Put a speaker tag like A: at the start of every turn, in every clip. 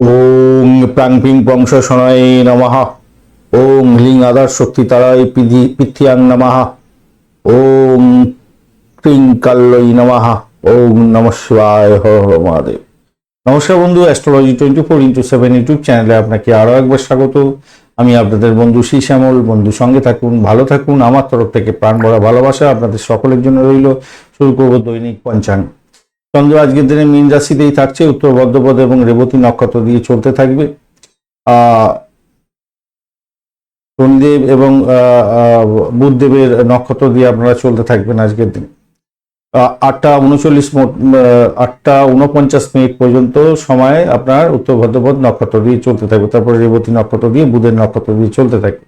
A: ওং প্রাং পিং বংশ শনয় নমঃ। ওং হ্লিং আদার শক্তি তারায় পিধি পিথিয়াং নমঃ। ওং ক্রিং কাল্লই নমঃ। ওং নম শিবায় হর মহাদেব। নমস্কার বন্ধু astrology twenty four into seven YouTube চ্যানেলে আপনাকে আরও একবার স্বাগত। আমি আপনাদের বন্ধু শ্রী শ্যামল। বন্ধু সঙ্গে থাকুন, ভালো থাকুন। আমার তরফ থেকে প্রাণ ভরা ভালোবাসা আপনাদের সকলের জন্য রইল। শুরু করব দৈনিক পঞ্চাঙ্গ। চন্দ্র আজকের দিনে মীন রাশিতেই থাকছে, উত্তর বদ্রপদ এবং রেবতী নক্ষত্র দিয়ে চলতে থাকবে। শনিদেব এবং বুধদেবের নক্ষত্র দিয়ে আপনারা চলতে থাকবেন আজকের দিন। আটটা উনচল্লিশ আটটা উনপঞ্চাশ মিনিট পর্যন্ত সময় আপনার উত্তর ভদ্রপদ নক্ষত্র দিয়ে চলতে থাকবে। তারপরে রেবতী নক্ষত্র দিয়ে বুধের নক্ষত্র দিয়ে চলতে থাকবে।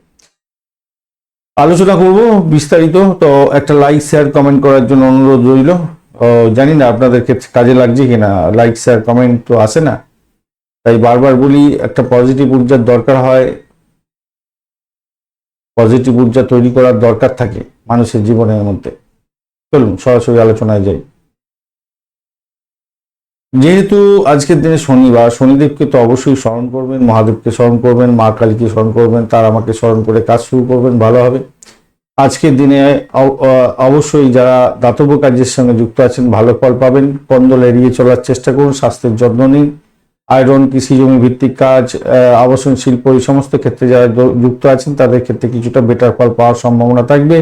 A: আলোচনা করব বিস্তারিত। তো একটা লাইক শেয়ার কমেন্ট করার জন্য অনুরোধ রইল। জানি না আপনাদের ক্ষেত্রে কাজে লাগছে কিনা লাইক শেয়ার কমেন্ট তো আসে না। তাই বারবার বলি, একটা পজিটিভ ঊর্জার দরকার হয়। পজিটিভ ঊর্জা তৈরি করার দরকার থাকে মানুষের জীবনের মধ্যে। চলুন, সরাসরি আলোচনায় যাই। যেহেতু আজকের দিনে শনিবার, শনিদেবকে তো অবশ্যই স্মরণ করবেন, মহাদেবকে স্মরণ করবেন, মা কালীকে স্মরণ করবেন, তার আমাকে স্মরণ করে কাজ শুরু করবেন, ভালো হবে। আজকের দিনে অবশ্যই যারা দাতব্য কাজের সঙ্গে যুক্ত আছেন, ভালো ফল পাবেন। কন্দল এড়িয়ে চলার চেষ্টা করুন, স্বাস্থ্যের যত্ন নিন। আয়রন, কৃষি জমি ভিত্তিক কাজ আবাসন, শিল্প, এই সমস্ত ক্ষেত্রে যারা যুক্ত আছেন, তাদের ক্ষেত্রে কিছুটা বেটার ফল পাওয়ার সম্ভাবনা থাকবে।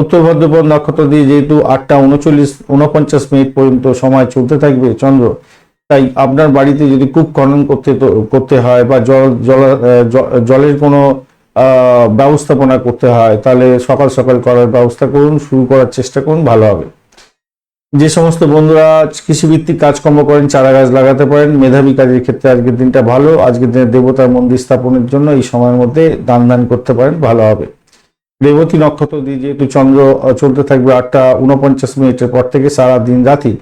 A: উত্তর ভদ্রপদ নক্ষত্র দিয়ে যেহেতু আটটা উনচল্লিশ, উনপঞ্চাশ মিনিট পর্যন্ত সময় চলতে থাকবে চন্দ্র, তাই আপনার বাড়িতে যদি কূপ খনন করতে করতে হয় বা জল জল জলের কোনো ব্যবস্থাপনা করতে হয়, তাহলে সকাল সকাল করার ব্যবস্থা করুন, শুরু করার চেষ্টা করুন, ভালো হবে। যে সমস্ত বন্ধুরা কৃষিভিত্তিক কাজকর্ম করেন, চারা গাছ লাগাতে পারেন, মেধাবী কাজের ক্ষেত্রে আজকের দিনটা ভালো, আজকের দিনে দেবতার মন্দির স্থাপনের জন্য এই সময়ের মধ্যে দান দান করতে পারেন, ভালো হবে। রেবতী নক্ষত্র দিয়ে যেহেতু চন্দ্র চলতে থাকবে আটটা উনপঞ্চাশ মিনিটের পর থেকে সারা দিন রাতি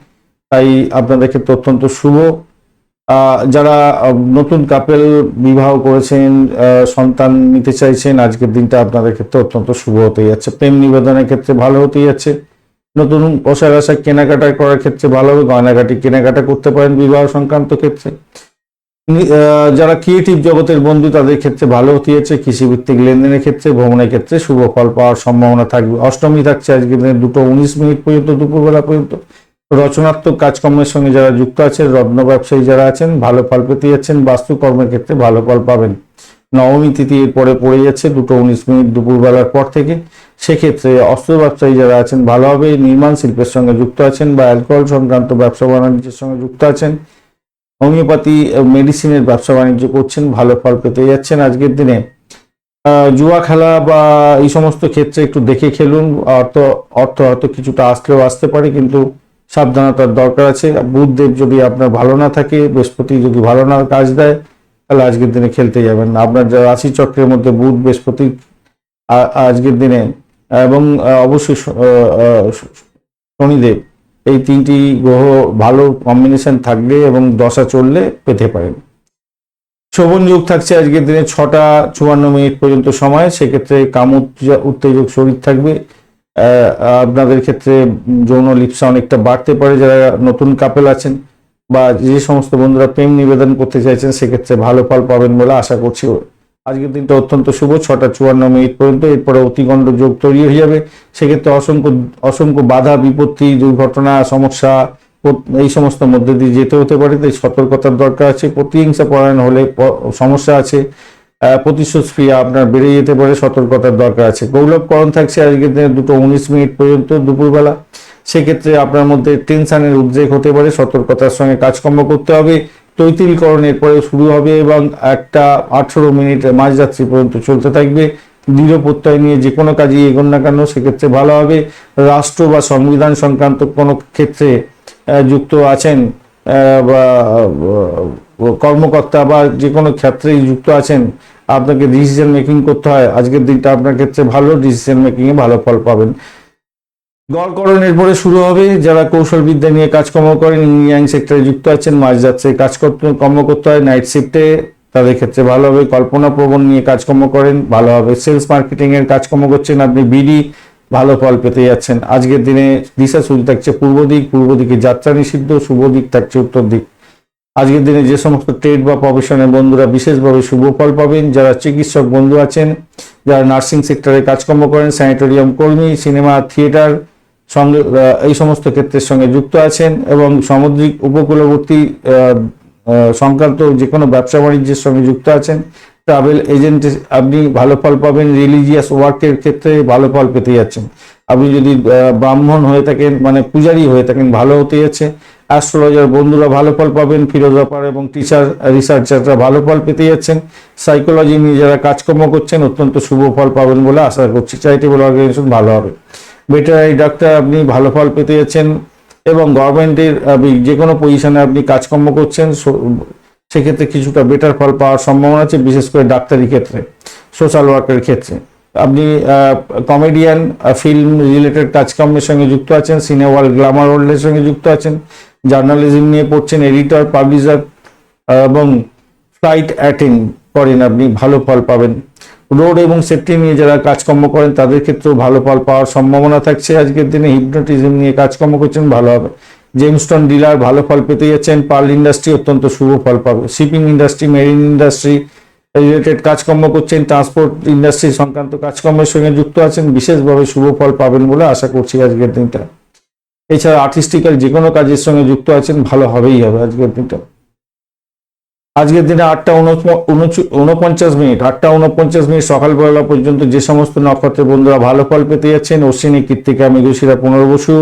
A: তাই আপনাদের ক্ষেত্রে অত্যন্ত শুভ। যারা নতুন কাপেল বিবাহ করেছেন সন্তান নিতে চাইছেন, আজকের দিনটা আপনাদের ক্ষেত্রে অত্যন্ত শুভ হতে যাচ্ছে। প্রেম নিবেদনের ক্ষেত্রে ভালো হতে যাচ্ছে। নতুন পোশাক আশাক কেনাকাটা করার ক্ষেত্রে ভালো হবে গয়নাগাটি কেনাকাটা করতে পারেন বিবাহ সংক্রান্ত ক্ষেত্রে। যারা ক্রিয়েটিভ জগতের বন্ধু, তাদের ক্ষেত্রে ভালো হতে যাচ্ছে। কৃষিভিত্তিক লেনদেনের ক্ষেত্রে, ভ্রমণের ক্ষেত্রে শুভ ফল পাওয়ার সম্ভাবনা থাকবে। অষ্টমী থাকছে আজকের দিনে দুটো উনিশ মিনিট পর্যন্ত, দুপুরবেলা পর্যন্ত। রচনাত্মক কাজকর্মের সঙ্গে যারা যুক্ত আছেন, রত্ন ব্যবসায়ী যারা আছেন, ভালো ফল পেতে যাচ্ছেন, বাস্তুকর্মের ক্ষেত্রে ভালো ফল পাবেন। নবমী তিথি পরে পড়ে যাচ্ছে, দুটো উনিশ মিনিট দুপুরবেলার পর থেকে। সেক্ষেত্রে অস্ত্র ব্যবসায়ী যারা আছেন ভালোভাবে নির্মাণ শিল্পের সঙ্গে যুক্ত আছেন বা অ্যালকোহল সংক্রান্ত ব্যবসা বাণিজ্যের সঙ্গে যুক্ত আছেন, হোমিওপ্যাথি মেডিসিনের ব্যবসা বাণিজ্য করছেন, ভালো ফল পেতে যাচ্ছেন আজকের দিনে। জুয়া খেলা বা এই সমস্ত ক্ষেত্রে একটু দেখে খেলুন। অর্থ অর্থ হয়তো কিছুটা আসলেও আসতে পারে, কিন্তু সাবধানতার দরকার আছে। বুধদেব যদি আপনার ভালো না থাকে, বৃহস্পতি যদি ভালো না কাজ দেয়, তাহলে আজকের দিনে খেলতে যাবেন না। আপনার রাশি চক্রের মধ্যে বুধ, বৃহস্পতি আজকের দিনে, এবং অবশ্যই শনিদেব, এই তিনটি গ্রহ ভালো কম্বিনেশন থাকলে এবং দশা চললে পেতে পারেন। শোভন যোগ থাকছে আজকের দিনে ছটা চুয়ান্ন মিনিট পর্যন্ত সময়। সেক্ষেত্রে কাম উত্তেজ- উত্তেজক শরীর থাকবে। আপনাদের ক্ষেত্রে যৌন লিপসা অনেকটা বাড়তে পারে যারা নতুন কাপেল আছেন বা যে সমস্ত বন্ধুরা প্রেম নিবেদন করতে চাইছেন, সেক্ষেত্রে ভালো ফল পাবেন বলে আশা করছি। আজকের দিনটা অত্যন্ত শুভ, ছটা চুয়ান্ন মিনিট পর্যন্ত, এরপরে অতিগণ্ড যোগ তৈরি হয়ে যাবে। সেক্ষেত্রে অসংখ্য অসংখ্য বাধা, বিপত্তি, দুর্ঘটনা, সমস্যা, এই সমস্ত মধ্যে দিয়ে যেতে হতে পারে। তাই সতর্কতার দরকার আছে। প্রতিহিংসা পরায়ণ হলে সমস্যা আছে। আহ, প্রতিশোধ ক্রিয়া আপনার বেড়ে যেতে পারে সতর্কতার দরকার আছে। গৌরবকরণ থাকছে আজকের দিনে দুটো উনিশ মিনিট পর্যন্ত দুপুরবেলা। সেক্ষেত্রে আপনার মধ্যে টেনশনের উদ্রেক হতে পারে সতর্কতার সঙ্গে কাজকর্ম করতে হবে। তৈতিলকরণের পরে শুরু হবে এবং একটা আঠারো মিনিট মাঝরাত্রি পর্যন্ত চলতে থাকবে। দৃঢ় প্রত্যয় নিয়ে যে কোনো কাজে এগোন না কেন সেক্ষেত্রে ভালো হবে। রাষ্ট্র বা সংবিধান সংক্রান্ত কোনো ক্ষেত্রে যুক্ত আছেন কর্মকর্তা বা যে কোনো ক্ষেত্রেই যুক্ত আছেন, আপনাকে ডিসিশন মেকিং করতে হয়। আজকের দিনটা আপনার ক্ষেত্রে ভালো ডিসিশন মেকিংয়ে ভালো ফল পাবেন। গড়করণের পরে শুরু হবে। যারা কৌশল বিদ্যা নিয়ে কাজকর্ম করেন ইঞ্জিনিয়ারিং সেক্টরে যুক্ত আছেন মাঝ যাত্রায় কাজ করতে কর্ম করতে হয় নাইট শিফটে তাদের ক্ষেত্রে ভালো হবে। কল্পনা প্রবণ নিয়ে কাজকর্ম করেন, ভালো হবে। সেলস মার্কেটিং এর কাজকর্ম করছেন আপনি বিডি ভালো ফল পেতে যাচ্ছেন। আজকের দিনে দিশা শুরু থাকছে পূর্ব দিক, পূর্ব দিকে যাত্রা নিষিদ্ধ, শুভ দিক থাকছে উত্তর দিক। আজকের দিনে যে সমস্ত ট্রেড বা প্রফেশনের বন্ধুরা বিশেষভাবে শুভ ফল পাবেন, যারা চিকিৎসক বন্ধু আছেন, যারা নার্সিং সেক্টরে কাজকর্ম করেন স্যানিটোরিয়াম কর্মী সিনেমা থিয়েটার সঙ্গে এই সমস্ত ক্ষেত্রের সঙ্গে যুক্ত আছেন এবং সামুদ্রিক উপকূলবর্তী সংক্রান্ত যে কোনো ব্যবসা বাণিজ্যের সঙ্গে যুক্ত আছেন। ট্রাভেল এজেন্টে, আপনি ভালো ফল পাবেন রিলিজিয়াস ওয়ার্কের ক্ষেত্রে ভালো ফল পেতে যাচ্ছেন। আপনি যদি ব্রাহ্মণ হয়ে থাকেন মানে পূজারি হয়ে থাকেন, ভালো হতে যাচ্ছে। অ্যাস্ট্রোলজার বন্ধুরা ভালো ফল পাবেন ফিলোজফার এবং টিচার রিসার্চাররা ভালো ফল পেতে যাচ্ছেন। সাইকোলজি নিয়ে যারা কাজকর্ম করছেন, অত্যন্ত শুভ ফল পাবেন বলে আশা করছি। চ্যারিটেবল অর্গানাইজেশন ভালো হবে। ভেটেরারি ডাক্তার আপনি ভালো ফল পেতে যাচ্ছেন এবং গভর্নমেন্টের আপনি যে কোনো পজিশনে আপনি কাজকর্ম করছেন সেক্ষেত্রে কিছুটা বেটার ফল পাওয়ার সম্ভাবনা আছে, বিশেষ করে ডাক্তারি ক্ষেত্রে সোশ্যাল ওয়ার্কের ক্ষেত্রে। আপনি কমেডিয়ান ফিল্ম রিলেটেড কাজকর্মের সঙ্গে যুক্ত আছেন সিনেমা ওয়ার্ল্ড গ্ল্যামার ওয়ার্ল্ডের সঙ্গে যুক্ত আছেন জার্নালিজম নিয়ে পড়ছেন এডিটর পাবলিশার এবং ফ্লাইট অ্যাটেন্ড করেন আপনি, ভালো ফল পাবেন। রোড এবং সেফটি নিয়ে যারা কাজকর্ম করেন, তাদের ক্ষেত্রেও ভালো ফল পাওয়ার সম্ভাবনা থাকছে। আজকের দিনে হিপনোটিজম নিয়ে কাজকর্ম করছেন, ভালো হবে। জেমস্টন ডিলার ভালো ফল পেতে যাচ্ছেন। পার্ল ইন্ডাস্ট্রি অত্যন্ত শুভ ফল পাবে। Shipping industry marine industry related কাজকর্ম করছেন। ট্রান্সপোর্ট ইন্ডাস্ট্রি সংক্রান্ত কাজকর্মের সঙ্গে যুক্ত আছেন। বিশেষভাবে শুভ ফল পাবেন বলে আশা করছি আজকের দিনটা। এছাড়া আর্টিস্টিক্যাল যে কোনো কাজের সঙ্গে যুক্ত আছেন, ভালো হবেই হবে আজকের দিনটা। আজকের দিনে আটটা উনপঞ্চাশ মিনিট, আটটা উনপঞ্চাশ মিনিট সকালবেলা পর্যন্ত যে সমস্ত নক্ষত্রের বন্ধুরা ভালো ফল পেতে যাচ্ছেন, অশ্বিনী, কৃত্তিকা, মৃগশিরা, পুনর্বসু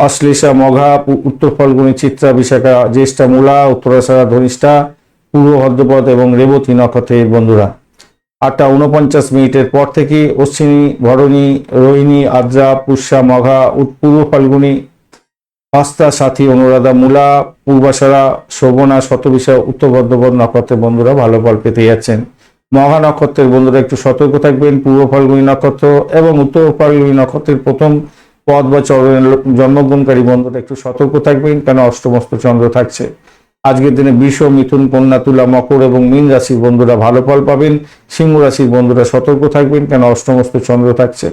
A: অশ্লেষা, মঘা উত্তর ফলগুনি, চিত্রা, বিশাখা, জ্যেষ্ঠা, মূলা, উত্তরাষাঢ়া, ধনিষ্ঠা, পূর্ব ভদ্রপদ এবং রেবতী নক্ষত্রের বন্ধুরা। আটটা উনপঞ্চাশ মিনিটের পর থেকে অশ্বিনী, ভরণী, রোহিণী, আদ্রা, পুষ্যা, মঘা পূর্ব ফাল্গুনী আস্থা সাথী, অনুরাধা, মূলা পূর্বাশারা শোভনা শতবিশা উত্তর ভদ্রপদ নক্ষত্রের বন্ধুরা ভালো ফল পেতে যাচ্ছেন। মহা নক্ষত্রের বন্ধুরা একটু সতর্ক থাকবেন। পূর্ব ফাল্গুনি নক্ষত্র এবং উত্তর ফাল্গুনী নক্ষত্রের প্রথম পদ বা চরণের জন্মগ্রহণকারী বন্ধুরা একটু সতর্ক থাকবেন কেন অষ্টমস্ত চন্দ্র থাকছে। আজকের দিনে বৃষ মিথুন, কন্যা, তুলা, মকর এবং মীন রাশির বন্ধুরা ভালো ফল পাবেন। সিংহ রাশির বন্ধুরা সতর্ক থাকবেন কেন অষ্টমস্ত চন্দ্র থাকছে।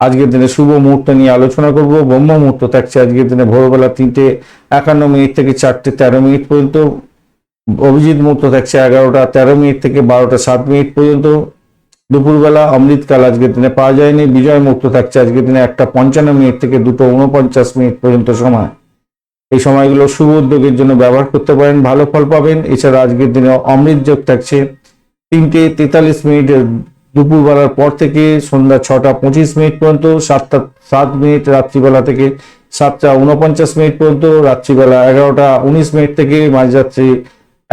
A: আজকের দিনে শুভ মুহূর্ত নিয়ে আলোচনা করব। ব্রহ্ম মুহূর্ত থাকছে আজকের দিনে ভোরবেলা তিনটে একান্ন মিনিট থেকে চারটে তেরো মিনিট পর্যন্ত। অভিজিৎ মুহূর্ত থাকছে এগারোটা তেরো মিনিট থেকে বারোটা সাত মিনিট পর্যন্ত। দুপুরবেলা অমৃতকাল আজকের দিনে পাওয়া যায়নি, বিজয় মুক্ত থাকছে আজকের দিনে একটা পঞ্চান্ন মিনিট থেকে দুটো উনপঞ্চাশ মিনিট পর্যন্ত সময়। এই সময়গুলো শুভ উদ্যোগের জন্য ব্যবহার করতে পারেন, ভালো ফল পাবেন। এছাড়া আজকের দিনে অমৃত যোগ থাকছে তিনটে তেতাল্লিশ মিনিট দুপুরবেলার পর থেকে সন্ধ্যা ছটা পঁচিশ মিনিট পর্যন্ত, সাতটা সাত মিনিট রাত্রিবেলা থেকে সাতটা উনপঞ্চাশ মিনিট পর্যন্ত, রাত্রিবেলা এগারোটা উনিশ মিনিট থেকে মাঝরাত্রি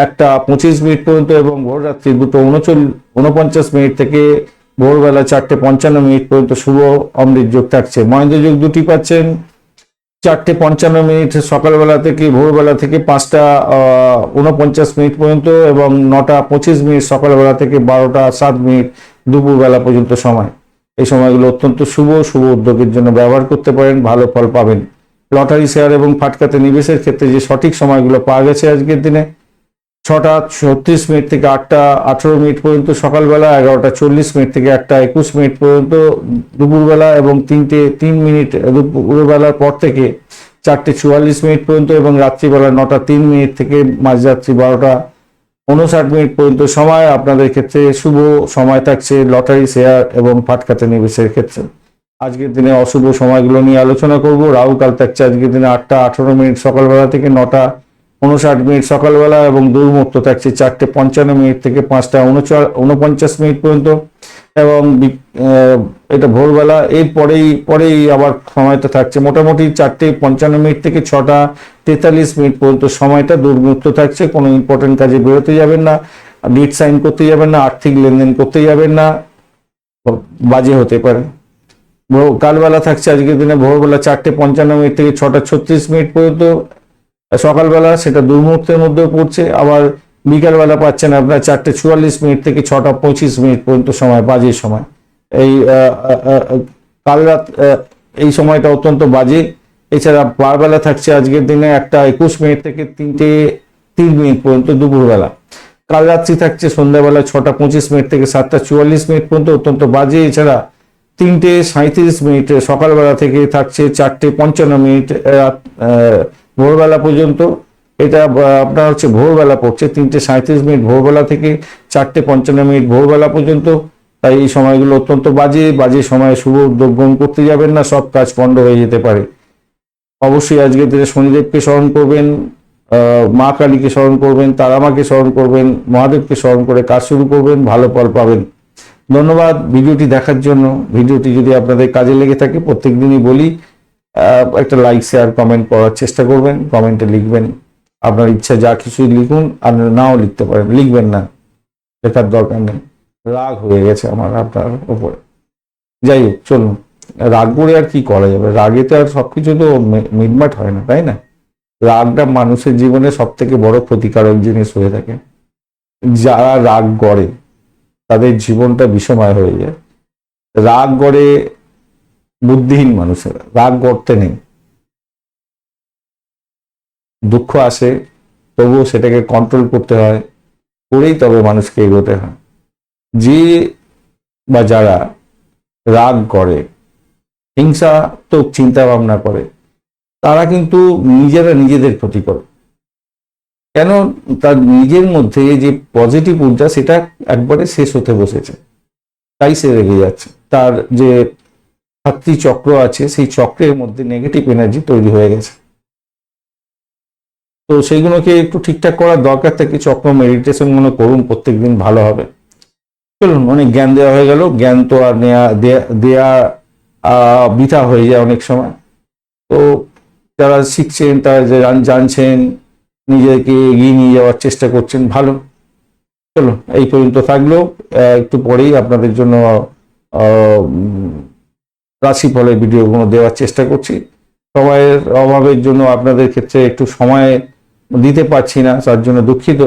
A: একটা পঁচিশ মিনিট পর্যন্ত এবং ভোর ভোররাত্রি দুটো উনচল্লিশ, উনপঞ্চাশ মিনিট থেকে ভোরবেলা চারটে পঞ্চান্ন মিনিট পর্যন্ত শুভ অমৃত যোগ থাকছে। মহেন্দ্র যোগ দুটি পাচ্ছেন। চারটে পঞ্চান্ন মিনিট সকালবেলা থেকে, ভোরবেলা থেকে পাঁচটা উনপঞ্চাশ মিনিট পর্যন্ত এবং নটা পঁচিশ মিনিট সকালবেলা থেকে বারোটা সাত মিনিট দুপুরবেলা পর্যন্ত সময়। এই সময়গুলো অত্যন্ত শুভ শুভ উদ্যোগের জন্য ব্যবহার করতে পারেন, ভালো ফল পাবেন। লটারি শেয়ার এবং ফাটকাতে নিবেশের ক্ষেত্রে যে সঠিক সময়গুলো পাওয়া গেছে আজকের দিনে ছটা ছত্রিশ মিনিট থেকে আটটা আঠেরো মিনিট পর্যন্ত সকালবেলা, এগারোটা চল্লিশ মিনিট থেকে একটা একুশ মিনিট পর্যন্ত দুপুরবেলা এবং তিনটে, তিন মিনিট দুপুরবেলার পর থেকে চারটে চুয়াল্লিশ মিনিট পর্যন্ত এবং রাত্রিবেলা নটা তিন মিনিট থেকে মাঝরাত্রি বারোটা উনষাট মিনিট পর্যন্ত সময় আপনাদের ক্ষেত্রে শুভ সময় থাকছে লটারি, শেয়ার এবং ফাটকাতে নিবেশের ক্ষেত্রে। আজকের দিনে অশুভ সময়গুলো নিয়ে আলোচনা করব। রাহু কাল থাকছে আজকের দিনে আটটা আঠারো মিনিট সকালবেলা থেকে নটা উনষাট মিনিট সকালবেলা এবং দুর্মুক্ত থাকছে চারটে পঞ্চান্ন মিনিট থেকে পাঁচটা উনপঞ্চাশ মিনিট পর্যন্ত। এবং এটা ভোরবেলা এর পরেই পরেই আবার সময়টা থাকছে মোটামুটি চারটে পঞ্চান্ন মিনিট থেকে ছটা তেতাল্লিশ মিনিট পর্যন্ত সময়টা দুর্মুক্ত থাকছে, কোনো ইম্পর্টেন্ট কাজে বেরোতে যাবেন না ডিট সাইন করতে যাবেন না, আর্থিক লেনদেন করতে যাবেন না, বাজে হতে পারে। কালবেলা থাকছে আজকের দিনে ভোরবেলা চারটে পঞ্চান্ন মিনিট থেকে ছটা ছত্রিশ মিনিট পর্যন্ত সকালবেলা সেটা দুর্মুহূর্তের মধ্যেও পড়ছে আবার বিকালবেলা পাচ্ছেন আপনার চারটে চুয়াল্লিশ মিনিট থেকে ছটা পঁচিশ মিনিট পর্যন্ত সময় বাজে সময়। এই কাল রাত এই সময়টা অত্যন্ত বাজে। এছাড়া বারবেলা থাকছে আজকের দিনে একটা একুশ মিনিট থেকে তিনটে তিন মিনিট পর্যন্ত দুপুরবেলা। কাল রাত্রি থাকছে সন্ধ্যাবেলা ছটা পঁচিশ মিনিট থেকে সাতটা চুয়াল্লিশ মিনিট পর্যন্ত অত্যন্ত বাজে। এছাড়া তিনটে সাঁত্রিশ মিনিট সকালবেলা থেকে থাকছে চারটে পঞ্চান্ন মিনিট রাত, ভোরবেলা পর্যন্ত এটা আপনার হচ্ছে ভোরবেলা পড়ছে, তিনটে সাঁত্রিশ মিনিট ভোরবেলা থেকে চারটে পঞ্চান্ন মিনিট ভোরবেলা পর্যন্ত। তাই এই সময়গুলো অত্যন্ত বাজে বাজে সময়ে শুভ উদ্যোগ গ্রহণ করতে যাবেন না, সব কাজ পণ্ড হয়ে যেতে পারে। অবশ্যই আজকের দিনে শনিদেবকে স্মরণ করবেন মা কালীকে স্মরণ করবেন, তারামাকে স্মরণ করবেন, মহাদেবকে স্মরণ করে কাজ শুরু করবেন, ভালো ফল পাবেন। ধন্যবাদ, ভিডিওটি দেখার জন্য। ভিডিওটি যদি আপনাদের কাজে লেগে থাকে, প্রত্যেক দিনই বলি একটা লাইক শেয়ার কমেন্ট করার চেষ্টা করবেন কমেন্টে লিখবেন। আপনার ইচ্ছা যা কিছু লিখুন আর নাও লিখতে পারেন, লিখবেন না, লেখার দরকার নেই। রাগ হয়ে গেছে আমার, আপনার উপরে। যাই হোক, চলুন। রাগ করে আর কি করা যাবে? রাগে তো আর সবকিছু তো মিটমাট হয় না, তাই না? রাগটা মানুষের জীবনে সব থেকে বড় ক্ষতিকারক জিনিস হয়ে থাকে। যারা রাগ গড়ে তাদের জীবনটা বিষময় হয়ে যায়। রাগ গড়ে বুদ্ধিহীন মানুষের, রাগ গড়তে নেই। দুঃখ আসে, তবুও সেটাকে কন্ট্রোল করতে হয়, করেই তবে মানুষকে এগোতে হয়। যে বা যারা রাগ করে, হিংসাত্মক চিন্তা ভাবনা করে, তারা কিন্তু নিজেরা নিজেদের ক্ষতি করে। কেন? তার নিজের মধ্যে যে পজিটিভ ঊর্জা সেটা একবারে শেষ হতে বসেছে। তাই সে রেগে যাচ্ছে। তার যে সাতটি চক্র আছে, সেই চক্রের মধ্যে নেগেটিভ এনার্জি তৈরি হয়ে গেছে। তো সেইগুলোকে একটু ঠিকঠাক করার দরকার থাকে, চক্র মেডিটেশন মনে করুন, প্রত্যেকদিন ভালো হবে। চলুন, অনেক জ্ঞান দেওয়া হয়ে গেল, জ্ঞান তো আর নেয়া, দেয়া- বৃথা হয়ে যায় অনেক সময়। তো যারা শিখছেন, তারা যে জান- জানছেন, নিজেকে এগিয়ে নিয়ে যাওয়ার চেষ্টা করছেন, ভালো। চলো এই পর্যন্ত থাকল। একটু পরেই আপনাদের জন্য রাশিফলের ভিডিওগুলো দেওয়ার চেষ্টা করছি। সময়ের অভাবের জন্য আপনাদের ক্ষেত্রে একটু সময় দিতে পারছি না, তার জন্য দুঃখিত।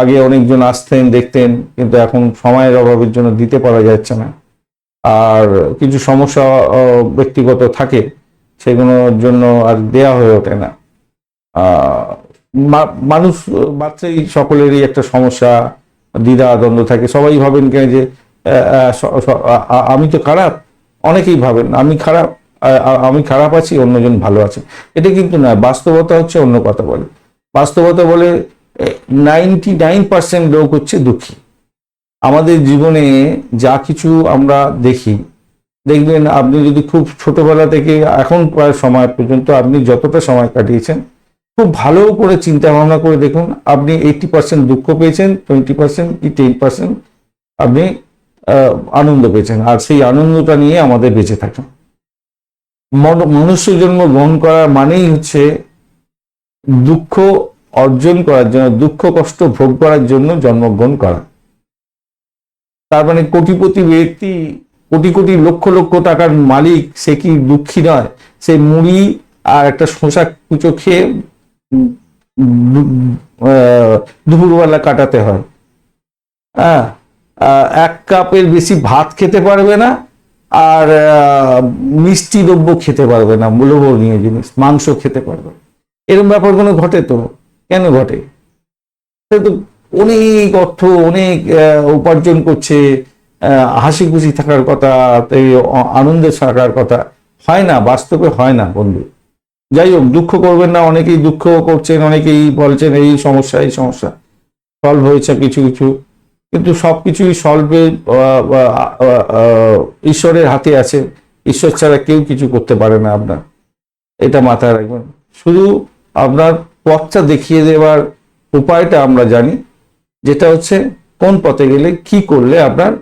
A: আগে অনেকজন আসতেন, দেখতেন, কিন্তু এখন সময়ের অভাবের জন্য দিতে পারা যাচ্ছে না। আর কিছু সমস্যা ব্যক্তিগত থাকে, সেগুলোর জন্য আর দেয়া হয়ে ওঠে না। মানুষ মাত্রই সকলেরই একটা সমস্যা, দ্বিধা দ্বন্দ্ব থাকে। সবাই ভাবেন কেন যে আমি তো খারাপ অনেকেই ভাবেন, আমি খারাপ আমি খারাপ আছি, অন্যজন ভালো আছে। এটা কিন্তু না বাস্তবতা হচ্ছে অন্য কথা বলে। বাস্তবতা বলে নাইনটি নাইন পার্সেন্ট লোক হচ্ছে দুঃখী। আমাদের জীবনে যা কিছু আমরা দেখি, দেখবেন আপনি যদি খুব ছোটবেলা থেকে এখন প্রায় সময় পর্যন্ত আপনি যতটা সময় কাটিয়েছেন, খুব ভালো করে চিন্তা ভাবনা করে দেখুন, আপনি এইটি পার্সেন্ট দুঃখ পেয়েছেন টোয়েন্টি পার্সেন্ট কি টেন পার্সেন্ট আপনি আনন্দ পেয়েছেন। আর সেই আনন্দটা নিয়ে আমাদের বেঁচে থাকা মন- মনুষ্য জন্ম গ্রহণ করার মানেই হচ্ছে দুঃখ অর্জন করার জন্য, দুঃখ কষ্ট ভোগ করার জন্য জন্মগ্রহণ করা। তার মানে কোটিপতি ব্যক্তি, কোটি কোটি লক্ষ লক্ষ টাকার মালিক, সে কি দুঃখী নয়? সে মুড়ি আর একটা শোষা কুচো খেয়ে দুপুরবেলা কাটাতে হয়। হ্যাঁ এক কাপের বেশি ভাত খেতে পারবে না আর মিষ্টি দ্রব্য খেতে পারবে না মূল্যবর্ণীয় জিনিস, মাংস খেতে পারবে। এরকম ব্যাপারগুলো ঘটে তো? কেন ঘটে? সে তো অনেক অর্থ, অনেক উপার্জন করছে হাসি খুশি থাকার কথা আনন্দে থাকার কথা। হয় না, বাস্তবে হয় না, বন্ধু। যাই হোক, দুঃখ করবেন না, অনেকেই দুঃখ করছেন, অনেকেই বলছেন, এই সমস্যা এই সমস্যা। সলভ হয়েছে কিছু কিছু। কিন্তু সবকিছুই সলভে ঈশ্বরের হাতে আছে। ঈশ্বর ছাড়া কেউ কিছু করতে পারে না আপনার। এটা মাথায় রাখবেন। শুধু আপনার পথটা দেখিয়ে দেওয়ার উপায়টা আমরা জানি, যেটা হচ্ছে কোন পথে গেলে কি করলে আপনার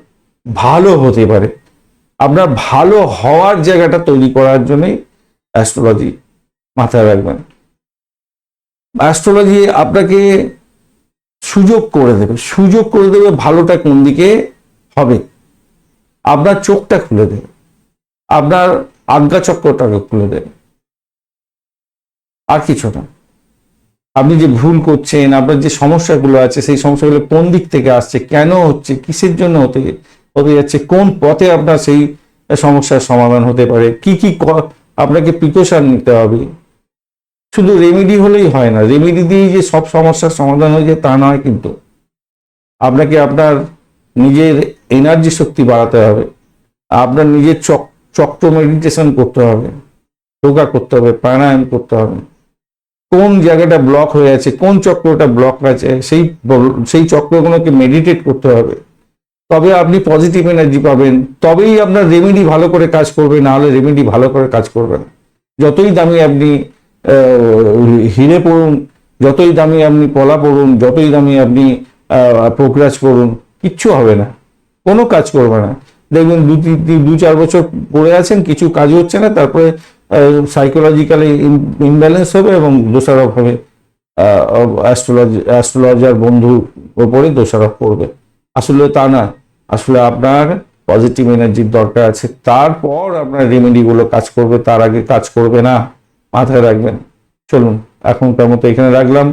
A: ভালো হতে পারে। আপনার ভালো হওয়ার জায়গাটা তৈরি করার জন্যই অ্যাস্ট্রোলজি মাথায় রাখবেন। অ্যাস্ট্রোলজি আপনাকে সুযোগ করে দেবে। সুযোগ করে দেবে ভালোটা কোন দিকে হবে। আপনার চোখটা খুলে দেবে। আপনার আজ্ঞা চক্রটাকে খুলে দেবে। আর কিছু না। আপনি যে ভুল করছেন, আপনার যে সমস্যাগুলো আছে, সেই সমস্যাগুলো কোন দিক থেকে আসছে, কেন হচ্ছে, কিসের জন্য হতে হতে যাচ্ছে, কোন পথে আপনার সেই সমস্যার সমাধান হতে পারে, কি কি আপনাকে প্রিকশন নিতে হবে শুধু রেমেডি হলেই হয় না। রেমেডি দিয়েই যে সব সমস্যার সমাধান হয়ে যায় তা নয় কিন্তু। আপনাকে আপনার নিজের এনার্জি শক্তি বাড়াতে হবে। আপনার নিজের চক, চক্র মেডিটেশন করতে হবে। যোগা করতে হবে, প্রাণায়াম করতে হবে। কোন জায়গাটা ব্লক হয়ে আছে, কোন চক্রটা ব্লক আছে, সেই সেই চক্রগুলোকে মেডিটেট করতে হবে। তবে আপনি পজিটিভ এনার্জি পাবেন। তবেই আপনার রেমেডি ভালো করে কাজ করবে না হলে রেমেডি ভালো করে কাজ করবে না। যতই দামি আপনি হিরে পড়ুন, যতই দামি আপনি পলা পড়ুন, যতই দামি আপনি প্রোগ্রাস করুন কিচ্ছু হবে না। কোনো কাজ করবে না। দেখবেন দু দু চার বছর পড়ে আছেন, কিছু কাজ হচ্ছে না, তারপরে সাইকোলজিক্যালি ইমব্যালেন্স হবে এবং দোষারোপ হবে। অ্যাস্ট্রোলজি অ্যাস্ট্রোলজার বন্ধুর ওপরে দোষারোপ করবে। আসলে তা না আসলে আপনার পজিটিভ এনার্জির দরকার আছে। তারপর আপনার রেমেডিগুলো কাজ করবে, তার আগে কাজ করবে না। মাথায় রাখবেন। চলুন এখনকার মতো এখানে রাখলাম।